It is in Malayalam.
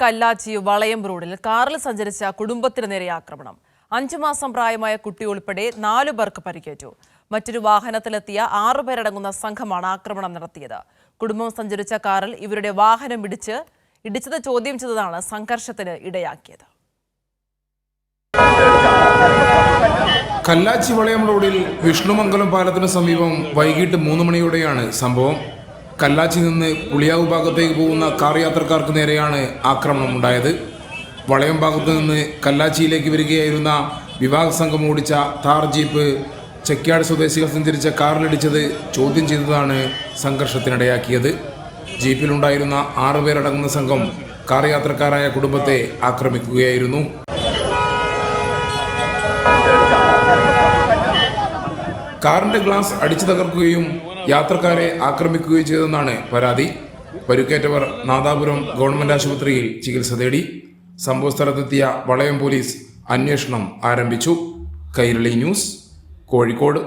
കല്ലാച്ചി വളയം റോഡിൽ കാറിൽ സഞ്ചരിച്ച കുടുംബത്തിന് നേരെ ആക്രമണം. അഞ്ചു മാസം പ്രായമായ കുട്ടി ഉൾപ്പെടെ നാലു പേർക്ക് പരിക്കേറ്റു. മറ്റൊരു വാഹനത്തിലെത്തിയ ആറുപേരടങ്ങുന്ന സംഘമാണ് ആക്രമണം നടത്തിയത്. കുടുംബം സഞ്ചരിച്ച കാറിൽ ഇവരുടെ വാഹനം ഇടിച്ച് ഇടിച്ചത് ചോദ്യം ചെയ്തതാണ് സംഘർഷത്തിന് ഇടയാക്കിയത്. കല്ലാച്ചി വളയം റോഡിൽ വിഷ്ണുമംഗലം പാലത്തിന് സമീപം വൈകിട്ട് മൂന്ന് മണിയോടെയാണ് സംഭവം. കല്ലാച്ചി നിന്ന് പുളിയാവ് ഭാഗത്തേക്ക് പോകുന്ന കാർ യാത്രക്കാർക്ക് നേരെയാണ് ആക്രമണം ഉണ്ടായത്. വളയം ഭാഗത്തു നിന്ന് കല്ലാച്ചിയിലേക്ക് വരികയായിരുന്ന വിവാഹ സംഘം ഓടിച്ച താർ ജീപ്പ് ചെക്ക്യാട് സ്വദേശികൾ സഞ്ചരിച്ച കാറിലിടിച്ചത് ചോദ്യം ചെയ്തതാണ് സംഘർഷത്തിനിടയാക്കിയത്. ജീപ്പിലുണ്ടായിരുന്ന ആറുപേരടങ്ങുന്ന സംഘം കാർ യാത്രക്കാരായ കുടുംബത്തെ ആക്രമിക്കുകയായിരുന്നു. കാറിന്റെ ഗ്ലാസ് അടിച്ചു തകർക്കുകയും യാത്രക്കാരെ ആക്രമിക്കുകയും ചെയ്തെന്നാണ് പരാതി. പരുക്കേറ്റവർ നാദാപുരം ഗവൺമെന്റ് ആശുപത്രിയിൽ ചികിത്സ തേടി സംഭവസ്ഥലത്തെത്തിയ വളയം പോലീസ് അന്വേഷണം ആരംഭിച്ചു. കൈരളി ന്യൂസ് കോഴിക്കോട്.